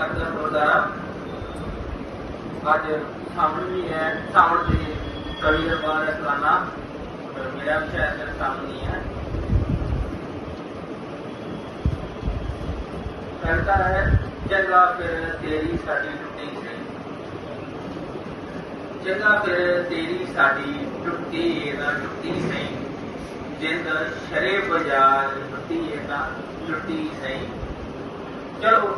ਤੱਕ ਦਾ ਗੁਰਦੁਆਰਾ। ਅੱਜ ਸਾਹਮਣੇ ਵੀ ਹੈ, ਸਾਹਮਣੇ ਜੀ ਕਵੀ ਦਰਬਾਰ ਹੈ ਸਲਾਨਾ ਔਰ ਮੇਰਾ ਵੀ ਸ਼ਾਇਦ ਮੇਰੇ ਸਾਹਮਣੇ ਹੈ। ਕਹਿੰਦਾ ਹੈ ਜਗਾ ਫਿਰ ਤੇਰੀ ਸਾਡੀ ਟੁੱਟੀ ਸੀ ਜਗਾ ਫਿਰ ਤੇਰੀ ਸਾਡੀ ਟੁੱਟੀ ਨਾ ਟੁੱਟੀ ਸਹੀ। ਜਿੰਦ ਸ਼ਰੇ ਬਜ਼ਾਰ ਟੁੱਟੀ ਹੈ ਤਾਂ ਟੁੱਟੀ ਸਹੀ। ਚਲੋ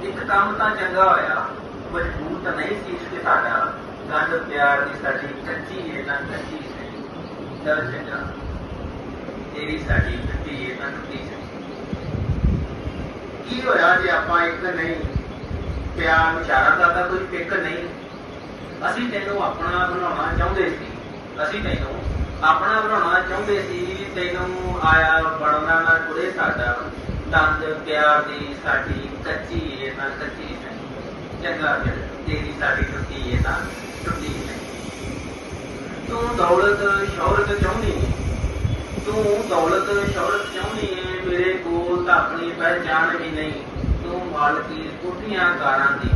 ਇੱਕ ਕੰਮ ਤਾਂ ਚੰਗਾ ਹੋਇਆ। ਮਜਬੂਰ ਤਾਂ ਨਹੀਂ ਸੀ ਕਿ ਸਾਡਾ ਗੰਢ ਪਿਆਰ ਦੀ ਸਾਡੀ ਕੱਚੀ ਹੈ ਤਾਂ ਕੱਚੀ ਸਹੀ ਚਲ ਚੰਗਾ। ਤੇਰੀ ਸਾਡੀ ਟੁੱਟੀ ਹੈ ਤਾਂ ਟੁੱਟੀ ਸਹੀ ਕੀ ਹੋਇਆ ਜੇ ਆਪਾਂ ਇੱਕ ਨਹੀਂ? ਪਿਆਰ ਵਿਚਾਰਾਂ ਦਾ ਤਾਂ ਕੋਈ ਫਿਕਰ ਨਹੀਂ? ਅਸੀਂ ਤੈਨੂੰ ਆਪਣਾ ਬਣਾਉਣਾ ਚਾਹੁੰਦੇ ਸੀ। ਅਸੀਂ ਤੈਨੂੰ ਆਪਣਾ ਬਣਾਉਣਾ ਚਾਹੁੰਦੇ ਸੀ। ਤੈਨੂੰ ਆਇਆ ਬਣਨਾ ਨਾ ਕੁੜੇ ਸਾਡਾ। ਦੰਦ ਪਿਆਰ ਦੀ ਸਾਡੀ ਕੱਚੀ ਏ ਤਾਂ ਕੱਚੀ ਨਹੀਂ ਚੰਗਾ ਤੇਰੀ ਸਾਡੀ ਟੁੱਟੀ ਏ ਤਾਂ ਟੁੱਟੀ ਨਹੀਂ ਤੂੰ ਦੌਲਤ ਸ਼ੌਹਰਤ ਚਾਹੁੰਦੀ ਤੂੰ ਦੌਲਤ ਸ਼ੌਹਰਤ ਚਾਹੁੰਦੀ ਏ ਮੇਰੇ ਕੋਲ ਤਾਂ ਆਪਣੀ ਪਹਿਚਾਣ ਵੀ ਨਹੀਂ। ਤੂੰ ਮਾਲਕੀ ਕੋਠੀਆਂ ਕਾਰਾਂ ਦੀ।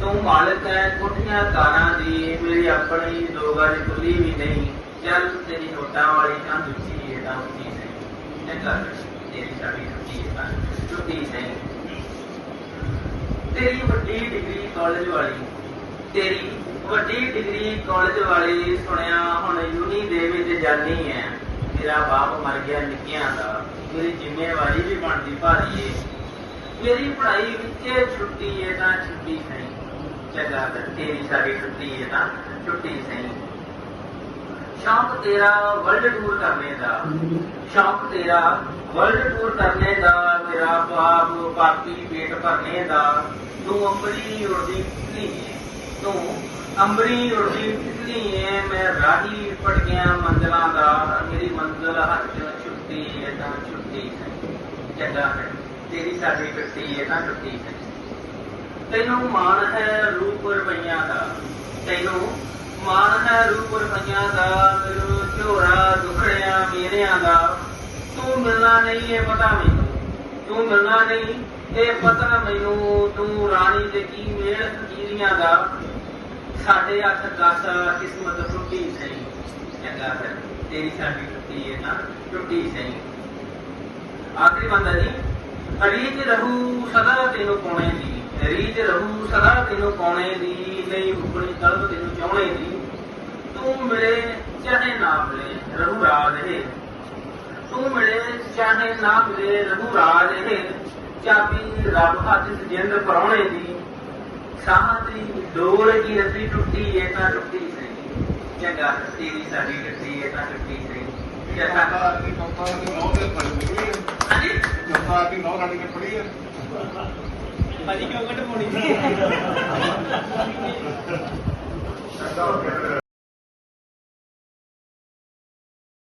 ਤੂੰ ਮਾਲਕ ਹੈ ਕੋਠੀਆਂ ਕਾਰਾਂ ਦੀ, ਮੇਰੀ ਆਪਣੀ ਦੋ ਗਜ ਖੁੱਲੀ ਵੀ ਨਹੀਂ। ਚੱਲ ਤੇਰੀ ਨੋਟਾਂ ਵਾਲੀ ਕੰਧ ਉੱਚੀ ਹੈ ਤਾਂ ਉੱਚੀ ਨਹੀਂ। ਚੰਗਾ ਤੇਰੀ ਸਾਡੀ ਟੁੱਟੀ ਹੈ ਤਾਂ ਟੁੱਟੀ ਨਹੀਂ। ਤੇਰੀ ਵੱਡੀ ਡਿਗਰੀ ਕਾਲਜ ਵਾਲੀ। ਤੇਰੀ ਵੱਡੀ ਡਿਗਰੀ ਕਾਲਜ ਵਾਲੀ ਸੁਣਿਆ ਹੁਣ ਯੂਨੀ ਦੇ ਵਿੱਚ ਜਾਨੀ ਹੈ ਮੇਰਾ ਬਾਪ ਮਰ ਗਿਆ ਨਿੱਕਿਆਂ ਦਾ। ਮੇਰੀ ਜ਼ਿੰਮੇਵਾਰੀ ਵੀ ਬਣਦੀ ਭਾਰੀ ਏ। ਮੇਰੀ ਪੜ੍ਹਾਈ ਵਿੱਚ ਛੁੱਟੀ ਹੈ ਤਾਂ ਛੁੱਟੀ ਸਹੀ। ਚੰਗਾ ਤੇਰੀ ਸਾਡੀ ਛੁੱਟੀ ਹੈ ਤਾਂ ਛੁੱਟੀ ਸਹੀ। ਸ਼ੌਂਕ ਤੇਰਾ ਵਰਲਡ ਟੂਰ ਕਰਨੇ ਦਾ। ਸ਼ੌਂਕ ਤੇਰਾ ਵਰਲਡ ਟੂਰ ਕਰਨੇ ਦਾ ਮੇਰਾ ਬਾਪ ਬਾਕੀ ਪੇਟ ਭਰਨੇ ਦਾ। ਤੂੰ ਅੰਬਰੀ ਉੜਦੀ ਤਿਤਲੀ ਤੂੰ ਅੰਬਰੀ ਉੜਦੀ ਤਿਤਲੀ ਹੈ ਮੈਂ ਰਾਹੀ ਪੜ ਗਿਆ ਮੰਜ਼ਲਾਂ ਦਾ ਮੇਰੀ ਮੰਜ਼ਲ ਹੱਥ ਛੁੱਟੀ ਹੈ ਤਾਂ ਛੁੱਟੀ ਨਹੀਂ ਚੰਗਾ ਹੈ, ਤੇਰੀ ਸਾਡੀ ਟੁੱਟੀ ਹੈ ਤਾਂ ਛੁੱਟੀ ਹੈ। ਤੈਨੂੰ ਮਾਣ ਹੈ ਰੂਪ ਰੁਪਈਆਂ ਦਾ, ਤੈਨੂੰ ਮਾਣ ਹੈ ਰੂਪ ਰੁਪਈਆਂ ਦਾ ਮੈਨੂੰ ਝੋਰਾ ਦੁਖੜਿਆ ਮੇਰਿਆਂ ਦਾ। ਤੂੰ ਮਿਲਣਾ ਨਹੀਂ ਇਹ ਪਤਾ ਮੈਨੂੰ। ਤੂੰ ਮਿਲਣਾ ਨਹੀਂ ਇਹ ਪਤਾ ਮੈਨੂੰ। ਤੂੰ ਰਾਣੀ ਦੇ ਕੀ ਮੇਲ ਫਕੀਰੀਆਂ ਦਾ। ਸਾਡੇ ਹੱਥ ਦਸ ਕਿਸਮਤ ਟੁੱਟੀ ਸਹੀ। ਚੰਗਾ ਫਿਰ, ਤੇਰੀ ਸਾਡੀ ਟੁੱਟੀ ਹੈ ਨਾ ਟੁੱਟੀ ਸਹੀ। ਆਖਰੀ ਬੰਦਾ ਜੀ ਰੀਜ ਰਹੂ ਸਦਾ ਤੈਨੂੰ ਪਾਉਣੇ ਦੀ ਰੀਜ ਰਹੂ ਸਦਾ ਤੈਨੂੰ ਪਾਉਣੇ ਦੀ ਨਹੀਂ ਮੁਕਣੀ ਕਲਬ ਤੈਨੂੰ ਚਾਹਣੇ ਦੀ। ਤੂੰ ਮਿਲੇ ਚਾਹੇ ਨਾ ਮਿਲੇ ਰਹੂ ਰਾਜ ਇਹ ਤੂੰ ਮਿਲੇ ਚਾਹੇ ਨਾ ਮਿਲੇ ਰਹੂ ਰਾਜ ਇਹ ਚਾਬੀ ਰੱਬ ਹੱਥ ਜਿੰਦ ਪਰਾਉਣੇ ਦੀ। ਸਾਹ ਦੀ ਡੋਰ ਕੀ ਰੱਸੀ ਟੁੱਟੀ ਏ ਤਾਂ ਟੁੱਟੀ ਸਹੀ। ਚੰਗਾ ਤੇਰੀ ਸਾਡੀ ਟੁੱਟੀ ਏ ਤਾਂ ਟੁੱਟੀ ਸਹੀ। ਜੱਟਾ ਹਾਂਜੀ? ਜੱਟਾ ਦੀ ਨੌ ਰਾਣੀ ਨੇ ਪੜੀ ਹੈ പതിക്ക് അങ്ങോട്ട് പോണി.